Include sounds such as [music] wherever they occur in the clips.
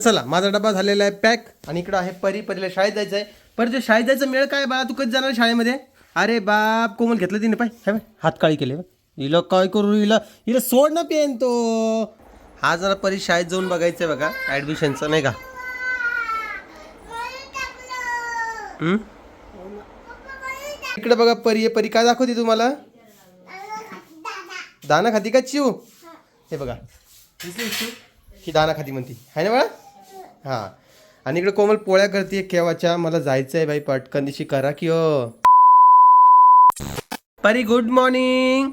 चला माझा डबा झालेला आहे पॅक आणि इकडं आहे परी परीला शाळेत जायचं आहे. परीच्या शाळेत जायचं मेळ काय बाळा? तू कधी जाणार शाळेमध्ये? अरे बाप कोमल घेतलं तिने पाय. हाय हात काळी केले हिला काय करू हिला हिला सोड ना पेन तो. हा जरा परी शाळेत जाऊन बघायचं आहे बघा ॲडमिशनचं नाही का? हम्म? इकडे बघा परी आहे. परी काय दाखवते तुम्हाला? दाना खाती का चिव हे बघा. ही दाना खाती म्हणती. आहे ना बाळा? हां. आणि इकडे कोमल पोळ्या करते केव्हाच्या? मला जायचं आहे बाई पटकन दिशी करा की ओ परी गुड मॉर्निंग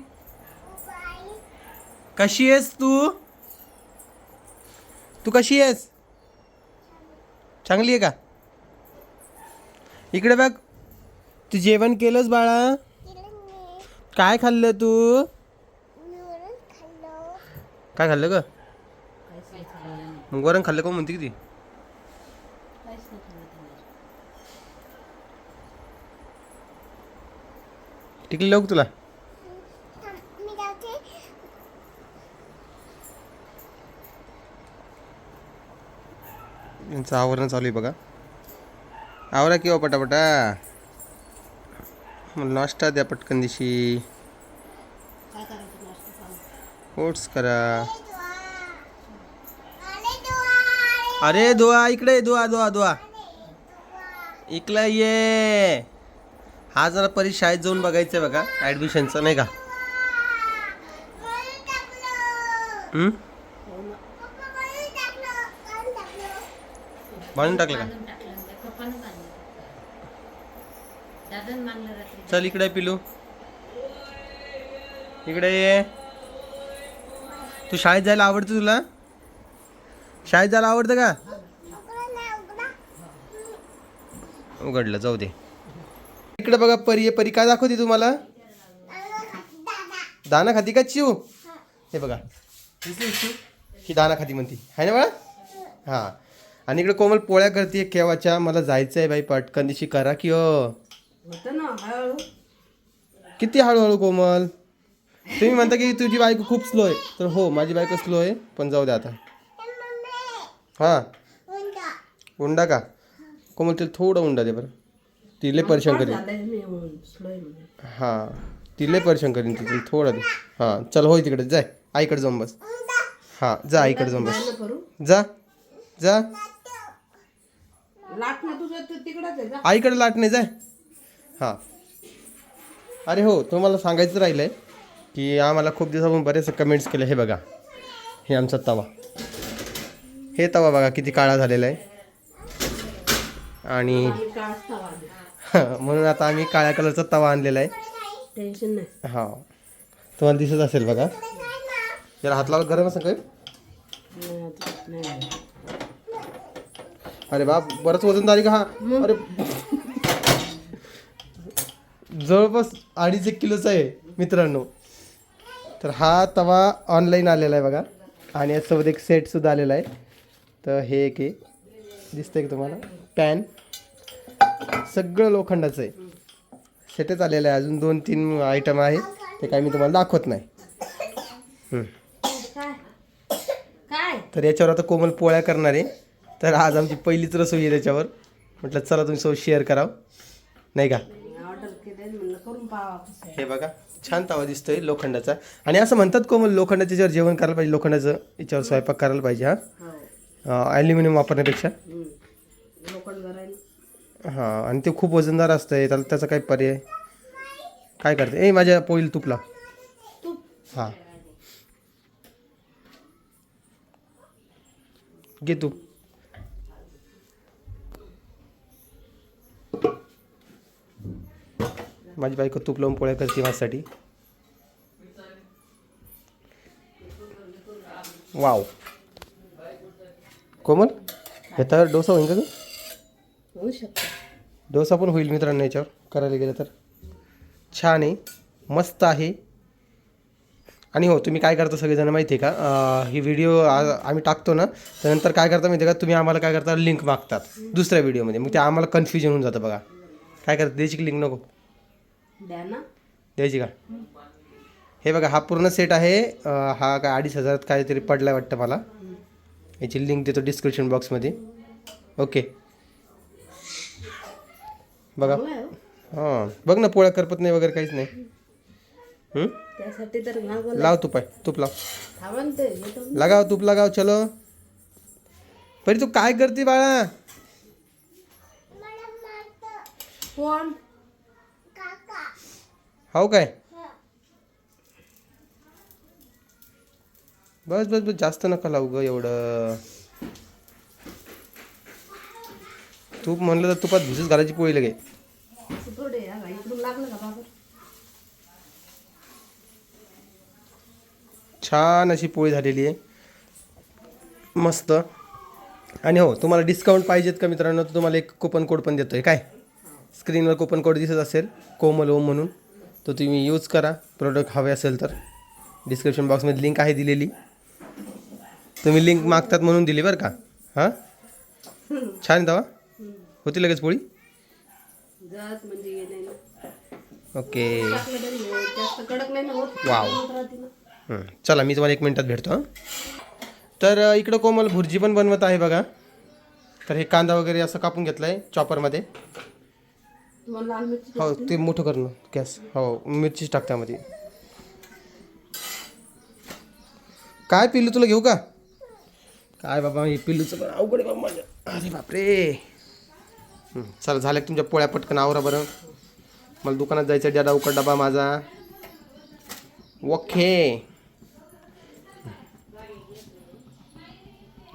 कशी आहेस तू? तू कशी आहेस? चांगली आहे का? इकडे बघ. तू जेवण केलंस बाळा? काय खाल्लं तू? काय खाल्लं ग? वरण खाल्लं का म्हणते किती टिकली लावू तुला? यांचं आवरण चालू आहे बघा. आवरा किंवा पटापटा? मला नाश्ता द्या पटकन दिशी. ओट्स करा. अरे दुआ. इकडे दुआ दुआ दुआ. इकडे ये. हा जरा परी शाळेत जाऊन बघायचं आहे बघा ॲडमिशनचं नाही का? हम्म? बांधून टाकलं का? चल इकडे पिलू. इकडे ये. तू शाळेत जायला आवडतं तुला? शाळेत जायला आवडतं का? उघडलं जाऊ दे. इकडे बघा परी आहे. परी काय दाखवते तुम्हाला? दाना खाती का चिव हे बघा. ही दाना खाती म्हणती. आहे ना बाळा? हां. आणि इकडे कोमल पोळ्या करते केव्हाच्या? मला जायचं आहे बाई पटकन दिशी करा की ओ किती हळूहळू कोमल? तुम्ही म्हणता की तुझी बायको खूप स्लो आहे. तर हो माझी बायको स्लो आहे पण जाऊ दे आता. हां. उंडा का? कोमल तिला थोडं उंडा दे बरं. ती लय परेशान करेन. हां ती लय परेशान करीन ती तिला थोडं दे. हां चल होय तिकडे जाय. आईकडे जाऊन बस. हां जा आईकडे जाऊन बस. जा जा. आईकडे लाट नाही जाय. हां. अरे हो तुम्हाला सांगायचं राहिलं आहे की आम्हाला खूप दिवसापासून बरेचसे कमेंट्स केले हे बघा. हे आमचा तवा. हे तवा बघा किती काळा झालेला आहे. आणि [laughs] म्हणून आता आम्ही काळ्या कलरचा तवा आणलेला आहे. टेन्शन नाही. हा. तुम्हाला दिसत असेल बघा. जरा हात लावत गरम असं नाही. अरे बाप बरंच वजनदारी का हा? अरे. जवळपास अडीच एक किलोचा आहे मित्रांनो. तर हा तवा ऑनलाईन आलेला आहे बघा. आणि यासोबत एक सेटसुद्धा आलेला आहे. तर हे एक आहे. दिसतंय का तुम्हाला? पॅन सगळं लोखंडाचं आहे. सेटच आलेलं आहे. अजून दोन तीन आयटम आहे ते काय मी तुम्हाला दाखवत नाही. तर याच्यावर आता कोमल पोळ्या करणार आहे. तर आज आमची पहिलीच रसोई आहे त्याच्यावर. म्हटलं चला तुम्ही सोबत शेअर करावं. नाही का? हे बघा छान तवा दिसतोय लोखंडाचा. आणि असं म्हणतात कोमल लोखंडाच्या याच्यावर जेवण करायला पाहिजे लोखंडाचं याच्यावर स्वयंपाक करायला पाहिजे हा? हो. ॲल्युमिनियम वापरण्यापेक्षा. हां आणि ते खूप वजनदार असतंय त्याला त्याचा काही पर्याय काय करते? ए माझ्या पोईल तुपला तूप. हां. घे तू माझी बायको तूप लावून पोळ्या करते माझ्यासाठी. वाव. कोमल? ह्याच्यावर डोसा होईल का होऊ शकतं. डोसा पण होईल मित्रांनो याच्यावर करायला गेलं तर. छान आहे मस्त आहे. आणि हो तुम्ही काय करता सगळेजण माहिती आहे का? ही व्हिडिओ आम्ही टाकतो ना त्यानंतर काय करता माहिती आहे का? तुम्ही आम्हाला काय करता? लिंक मागतात दुसऱ्या व्हिडिओमध्ये मग ते आम्हाला कन्फ्युजन होऊन जातं बघा. काय करता? द्यायची की लिंक नको द्यायची का हे. बघा हा पूर्ण सेट आहे. हा काय अडीच हजारात काहीतरी पडला वाटतं मला. याची लिंक देतो डिस्क्रिप्शन बॉक्समध्ये ओके बघा. हो. हां. बघ ना पोळ्या करपत नाही वगैरे काहीच नाही? त्यासाठी तर मागवलं लाव तूप आहे तूप लाव. ते तर- लगाव तूप लगाव चलो. परी तू काय करते बाळा? कोण हो काय? बस बस बस. जास्त नका लावू ग एवढं. तूप म्हणलं तर तुपात भिजत घालायची पोळी लगे छान अशी पोळी झालेली आहे. मस्त. आणि हो तुम्हाला डिस्काउंट पाहिजेत का मित्रांनो? तर तुम्हाला एक कुपन कोड पण देतो आहे काय स्क्रीनवर कुपन कोड दिसत असेल कोमल ओम म्हणून. तो तुम्ही यूज करा. प्रोडक्ट हवे असेल तर. डिस्क्रिप्शन बॉक्समध्ये लिंक आहे दिलेली. तुम्ही लिंक मागतात म्हणून दिली बरं का? हां? छान दवा होती लगेच पोळी? जात म्हणजे ओके. हे वाव. चला मी तुम्हाला एक मिनटात भेटतो हं. तर इकडं कोमल भुर्जी पण बनवत आहे बघा. तर हे कांदा वगैरे असं कापून घेतलं आहे चॉपरमध्ये हो ते मोठं करणं गॅस. हो मिरचीच टाक त्यामध्ये काय पिल्लू तुला घेऊ का? काय बाबा हे पिल्लूचं अवघड बाबा माझं अरे बापरे. चला झालं का तुमच्या पोळ्या पटकन आवरा बरं. मला दुकानात जायचं डबा उकड डबा माझा. ओके.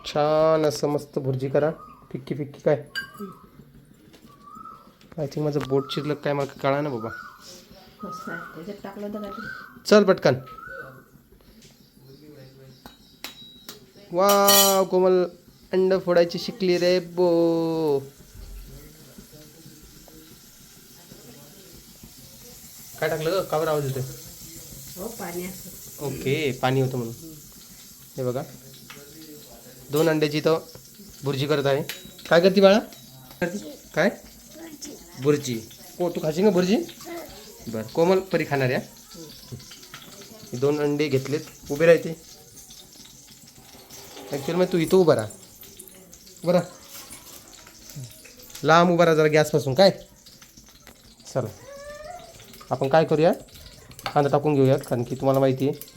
छान असं मस्त भुर्जी करा. फिक्की फिक्की काय? आय थिंक माझं बोट चिरलं काय मला कळा ना बाबा? चल पटकन. वा कोमल अंड फोडायची शिकली रे बो. काय टाकलं ग? कावर आवाज येतोय? हो पाणी असं. ओके पाणी होतं म्हणून. हे बघा. दोन अंड्याची तर भुर्जी करत आहे. काय करते बाळा? काय? भुर्जी को तू खाशील का भुर्जी बरं कोमल परी खाणार या दोन अंडे घेतलेत. उभे राहते. ॲक्च्युअली मग तू इथं उभा राहा. बरं लांब उभा राहा जरा गॅसपासून. काय? चला. आपण काय करूया कांदा टाकून घेऊयात कारण की तुम्हाला माहिती आहे.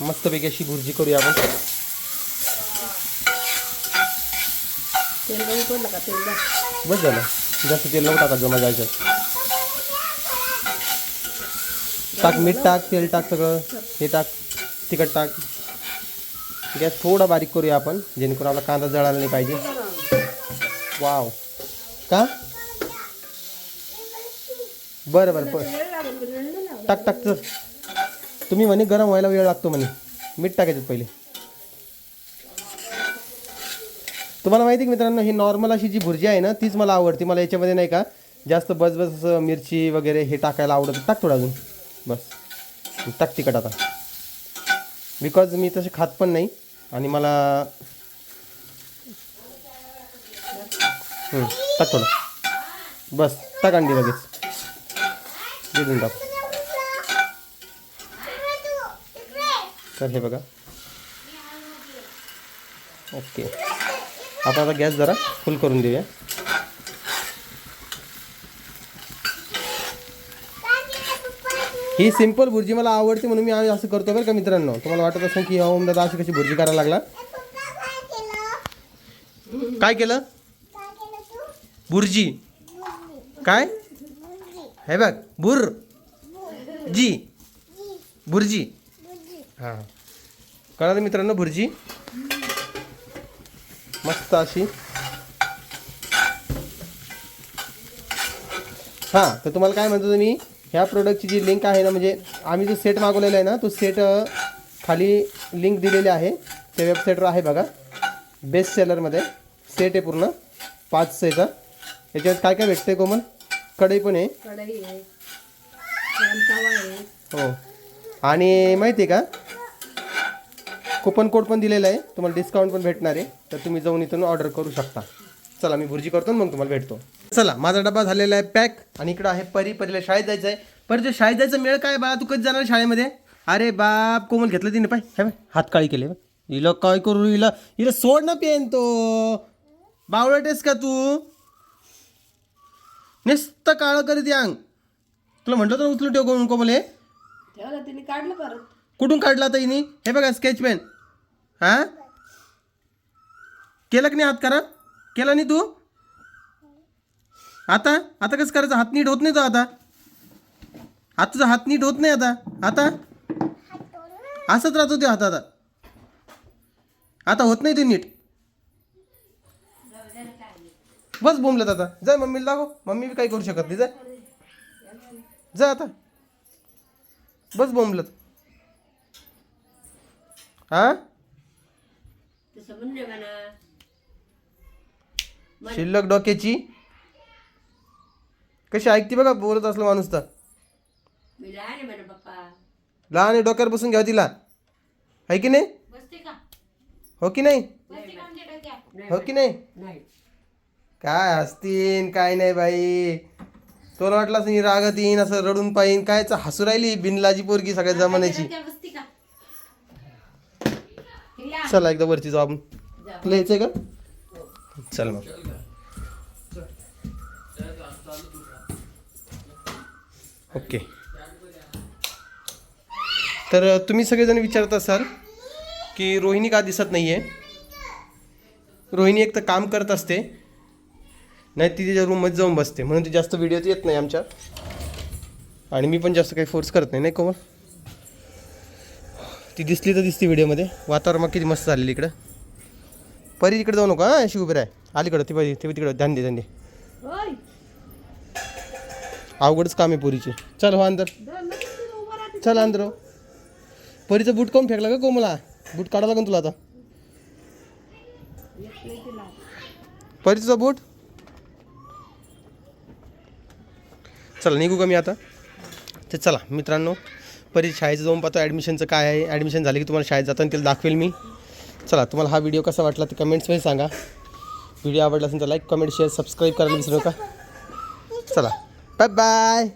मस्तपैकी अशी भुर्जी करूया आपण. बस झालं. जास्त तेल नको टाकायचं माझ्या याच्यात टाक मीठ टाक तेल टाक सगळं. हे टाक तिखट टाक. गॅस थोडा बारीक करूया आपण जेणेकरून आपला कांदा जळायला नाही पाहिजे. वाव. का? बरं बरं बरं. टाक टाक तर तुम्ही म्हणे गरम व्हायला वेळ लागतो म्हणे. मीठ टाकायचं पहिले. तुम्हाला माहिती आहे की मित्रांनो ही नॉर्मल अशी जी भुर्जी आहे ना तीच मला आवडते. मला याच्यामध्ये नाही का जास्त बस बस असं मिरची वगैरे हे टाकायला आवडत टाक थोडं अजून. बस. टाक तिखट आता. बिकॉज मी तसे खात पण नाही आणि मला हं, टाक थोडं. बस टाक अंडी लगेच. देऊन टाक. तर हे बघा. ओके. आपण आता गॅस जरा फुल करून देऊया. ही सिंपल भुर्जी मला आवडते म्हणून मी आम्ही असं करतो बरं का मित्रांनो. तुम्हाला वाटत असेल की ओम दादा अशी कशी भुर्जी करायला लागला? काय केलं? बुर्जी. काय? हे बघ बुर. जी. बुर्जी. हां. कळालं मित्रांनो भुर्जी मस्त अशी. हां तर तुम्हाला काय म्हणतो तुम्ही ह्या प्रोडक्टची जी लिंक आहे ना म्हणजे आम्ही जो सेट मागवलेला आहे ना तो सेट खाली लिंक दिलेली आहे. त्या वेबसाईटवर आहे बघा. बेस्ट सेलरमध्ये सेट आहे पूर्ण. पाच सेचा याच्यात काय काय भेटते कोमल? कढई पण आहे. कढई आहे. छान तवा आहे. हो. आणि माहिती आहे का? कुपन कोड पण दिलेला आहे. तुम्हाला डिस्काउंट पण भेटणार आहे. तर तुम्ही जाऊन इथून ऑर्डर करू शकता. चला मी भुर्जी करतो मग तुम्हाला भेटतो. चला माझा डबा झालेला आहे पॅक आणि इकडं आहे परी. परीला शाळेत जायचं आहे. परीच्या शाळेत जायचं मेळ काय बाळा? तू कधी जाणार शाळेमध्ये? अरे बाप कोमल घेतलं तिने पाय. बाय हात काळी केले हिला काय करू? हिला हिला सोड ना पेन तो. बावळटेस का तू? नुसतं काळं करीत अंग. तुला म्हटलं तर उचलून ठेव कोण कोमल? ठेवलं तिने काढलं परत. कुठून काढला आता हिने? हे बघा स्केच पेन हा? केलं की नाही हात करा? केला नाही तू? आता? आता कसं करायचं? हात नीट होत नाही तो आता. आता तुझा हात नीट होत नाही आता. आता? असंच राहतो ते हात आता. आता होत नाही ते नीट. बस बोंबलत आता. जाय मम्मीला दाखव. मम्मी बी काही करू शकत नाही. जाय जा आता. बस बोंबलत. हा शिल्लक डोक्याची. कशी ऐकते बघा बोलत असलं माणूस तर. लहान आहे डोक्यावर बसून घ्या तिला. आहे की नाही? हो की नाही? हो की नाही. काय हसतीन काय नाही बाई. तुला वाटलं असं रागत येईन असं रडून पाहिन काय हसू राहिली बिनलाजी पोरगी सगळ्या जमान्याची. चला एकदा वरती जाऊ आपण. तुला यायचंय का? चल मग. ओके. तर तुम्ही सगळेजण विचारत असाल की रोहिणी का दिसत नाही आहे रोहिणी एक तर काम करत असते. नाही ती तिच्या रूममध्ये जाऊन बसते. म्हणून ती जास्त व्हिडिओत येत नाही आमच्या आणि मी पण जास्त काही फोर्स करत नाही नाही कोमल? ती दिसली तर दिसते व्हिडिओमध्ये वातावरण मग किती मस्त झालेलं इकडं. परी तिकडे जाऊ नका हां अशी उभी आहे अलीकडं ती परी ती तिकडं. ध्यान दे ध्यान दे. होय अवघडच काम आहे पोरीचे. चल हो अंदर. चल अंदर हो. परीचं बूट कोण फेकला का कोमला? बूट काढावं लागेल तुला आता. परीचा बूट चला निघू का मी आता? ते चला मित्रांनो परी शाळेचं जाऊन पाहतो ॲडमिशनचं काय आहे. ॲडमिशन झालं की तुम्हाला शाळेत जाताना त्याला दाखवेल मी. चला तुम्हाला हा व्हिडिओ कसा वाटला ते कमेंट्समध्ये सांगा. व्हिडिओ आवडला असेल तर लाईक कमेंट शेअर सबस्क्राईब करायला विसरू नका. चला बाय बाय